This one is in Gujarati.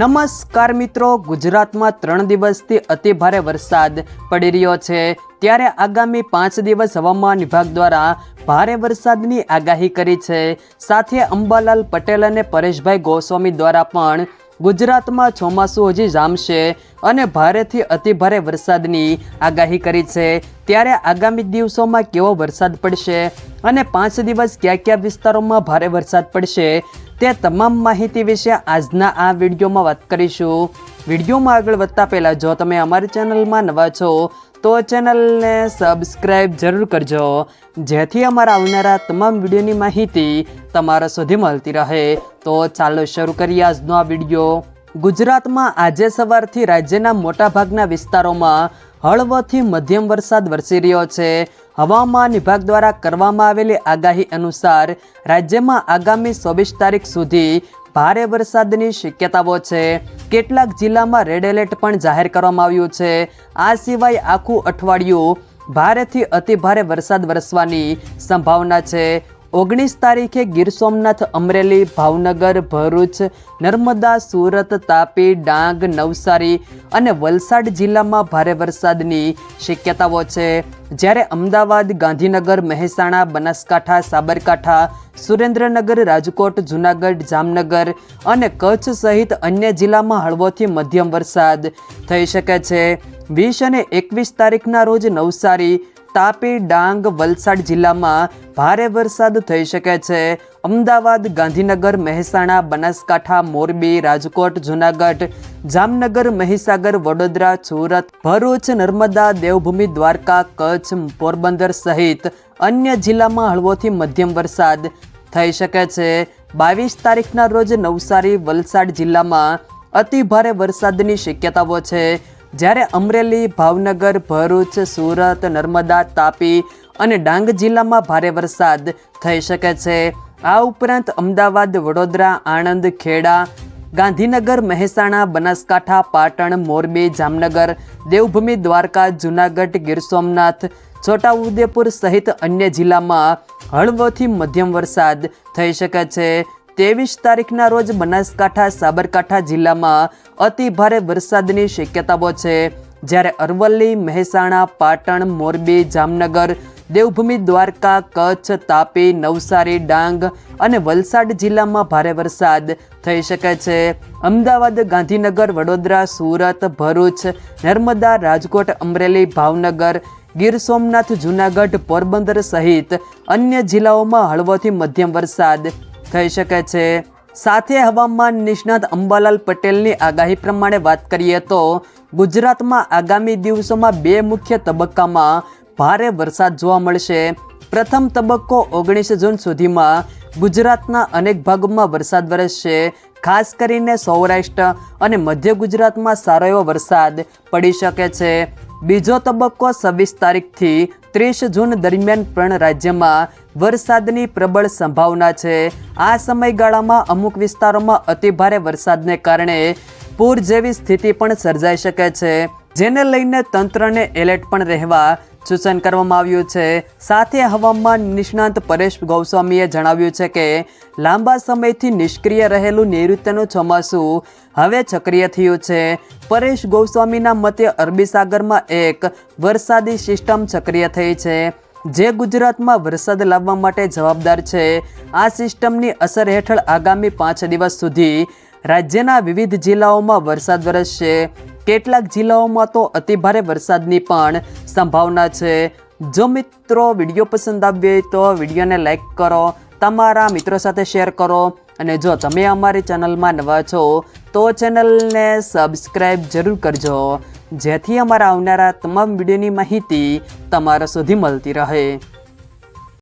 નમસ્કાર મિત્રો, ગુજરાતમાં ત્રણ દિવસથી અતિ ભારે વરસાદ પડી રહ્યો છે. ત્યારે આગામી પાંચ દિવસ હવામાન વિભાગ દ્વારા ભારે વરસાદની આગાહી કરી છે. સાથે અંબાલાલ પટેલ અને પરેશભાઈ ગોસ્વામી દ્વારા પણ ગુજરાતમાં ચોમાસું હજી જામશે અને ભારેથી અતિ ભારે વરસાદની આગાહી કરી છે. ત્યારે આગામી દિવસોમાં કેવો વરસાદ પડશે અને પાંચ દિવસ કયા કયા વિસ્તારોમાં ભારે વરસાદ પડશે તે તમામ માહિતી વિશે આજના આ વિડીયોમાં વાત કરીશું. વિડીયોમાં આગળ વધતા પહેલાં જો તમે અમારી ચેનલમાં નવા છો, તો ચેનલને સબસ્ક્રાઈબ જરૂર કરજો. જેથી અમારા આવનારા તમામ વિડીયોની માહિતી તમારા સુધી મળતી રહે. તો ચાલો શરૂ કરીએ આજનો આ વીડિયો. ગુજરાતમાં આજે સવારથી રાજ્યના મોટાભાગના વિસ્તારોમાં હળવોથી મધ્યમ વરસાદ વરસી રહ્યો છે. હવામાન વિભાગ દ્વારા કરવામાં આવેલી આગાહી અનુસાર રાજ્યમાં આગામી ચોવીસ તારીખ સુધી ભારે વરસાદની શક્યતાઓ છે. કેટલાક જિલ્લામાં રેડ એલર્ટ પણ જાહેર કરવામાં આવ્યું છે. આ સિવાય આખું અઠવાડિયું ભારેથી અતિ ભારે વરસાદ વરસવાની સંભાવના છે. ઓગણીસ તારીખે ગીર સોમનાથ, અમરેલી, ભાવનગર, ભરૂચ, નર્મદા, સુરત, તાપી, ડાંગ, નવસારી અને વલસાડ જિલ્લામાં ભારે વરસાદની શક્યતાઓ છે. જ્યારે અમદાવાદ, ગાંધીનગર, મહેસાણા, બનાસકાંઠા, સાબરકાંઠા, સુરેન્દ્રનગર, રાજકોટ, જૂનાગઢ, જામનગર અને કચ્છ સહિત અન્ય જિલ્લામાં હળવોથી મધ્યમ વરસાદ થઈ શકે છે. વીસ અને એકવીસ તારીખના રોજ નવસારી તાપી ડાંગ વલસાડ જિલ્લામાં ભારે વરસાદ થઈ શકે છે. અમદાવાદ, ગાંધીનગર, મહેસાણા, બનાસકાંઠા, મોરબી, રાજકોટ, જૂનાગઢ, જામનગર, મહીસાગર, વડોદરા, સુરત, ભરૂચ, નર્મદા, દેવભૂમિ, દ્વારકા, કચ્છ, પોરબંદર સહિત અન્ય જિલ્લામાં હળવોથી મધ્યમ વરસાદ થઈ શકે છે. બાવીસ તારીખના રોજ નવસારી, વલસાડ જિલ્લામાં અતિ ભારે વરસાદની શક્યતાઓ છે. જ્યારે અમરેલી, ભાવનગર, ભરૂચ, સુરત, નર્મદા, તાપી અને ડાંગ જિલ્લામાં ભારે વરસાદ થઈ શકે છે. આ ઉપરાંત અમદાવાદ, વડોદરા, આણંદ, ખેડા, ગાંધીનગર, મહેસાણા, બનાસકાંઠા, પાટણ, મોરબી, જામનગર, દેવભૂમિ, દ્વારકા, જૂનાગઢ, ગીર સોમનાથ, છોટાઉદેપુર સહિત અન્ય જિલ્લામાં હળવોથી મધ્યમ વરસાદ થઈ શકે છે. ત્રેવીસ તારીખના રોજ બનાસકાંઠા, સાબરકાંઠા જિલ્લામાં અતિ ભારે વરસાદની શક્યતાઓ છે. જ્યારે અરવલ્લી, મહેસાણા, પાટણ, મોરબી, જામનગર, દેવભૂમિ, દ્વારકા, કચ્છ, તાપી, નવસારી, ડાંગ અને વલસાડ જિલ્લામાં ભારે વરસાદ થઈ શકે છે. અમદાવાદ, ગાંધીનગર, વડોદરા, સુરત, ભરૂચ, નર્મદા, રાજકોટ, અમરેલી, ભાવનગર, ગીર સોમનાથ, જૂનાગઢ, પોરબંદર સહિત અન્ય જિલ્લાઓમાં હળવોથી મધ્યમ વરસાદ થઈ શકે છે. સાથે હવામાન નિષ્ણાત અંબાલાલ પટેલની આગાહી પ્રમાણે વાત કરીએ તો, ગુજરાતમાં આગામી દિવસોમાં બે મુખ્ય તબક્કામાં ભારે વરસાદ જોવા મળશે. પ્રથમ તબક્કો ઓગણીસ જૂન સુધીમાં ગુજરાતના અનેક ભાગોમાં વરસાદ વરસશે. ખાસ કરીને સૌરાષ્ટ્ર અને મધ્ય ગુજરાતમાં સારો એવો વરસાદ પડી શકે છે. બીજો તબક્કો છવ્વીસ તારીખથી ત્રીસ જૂન દરમિયાન પણ રાજ્યમાં વરસાદની પ્રબળ સંભાવના છે. આ સમયગાળામાં અમુક વિસ્તારોમાં અતિભારે વરસાદને કારણે પૂર જેવી સ્થિતિ પણ સર્જાઈ શકે છે. જેને લઈને તંત્રને એલર્ટ પણ રહેવા સૂચન કરવામાં આવ્યું છે. સાથે હવામાન નિષ્ણાંત પરેશ ગૌસ્વામીએ જણાવ્યું છે કે, લાંબા સમયથી નિષ્ક્રિય રહેલું નૈઋત્યનું ચોમાસું હવે સક્રિય થયું છે. પરેશ ગૌસ્વામીના મતે અરબી સાગરમાં એક વરસાદી સિસ્ટમ સક્રિય થઈ છે, જે ગુજરાતમાં વરસાદ લાવવા માટે જવાબદાર છે. આ સિસ્ટમની અસર હેઠળ આગામી પાંચ દિવસ સુધી રાજ્યના વિવિધ જિલ્લાઓમાં વરસાદ વરસશે. કેટલાક જિલ્લાઓમાં તો અતિભારે વરસાદની પણ સંભાવના છે. જો મિત્રો વીડિયો પસંદ આવ્યો હોય તો વિડીયોને લાઇક કરો, તમારા મિત્રો સાથે શેર કરો અને જો તમે અમારી ચેનલમાં નવા છો તો ચેનલને સબસ્ક્રાઈબ જરૂર કરજો. જેથી અમારા આવનારા તમામ વિડીયોની માહિતી તમારા સુધી મળતી રહે.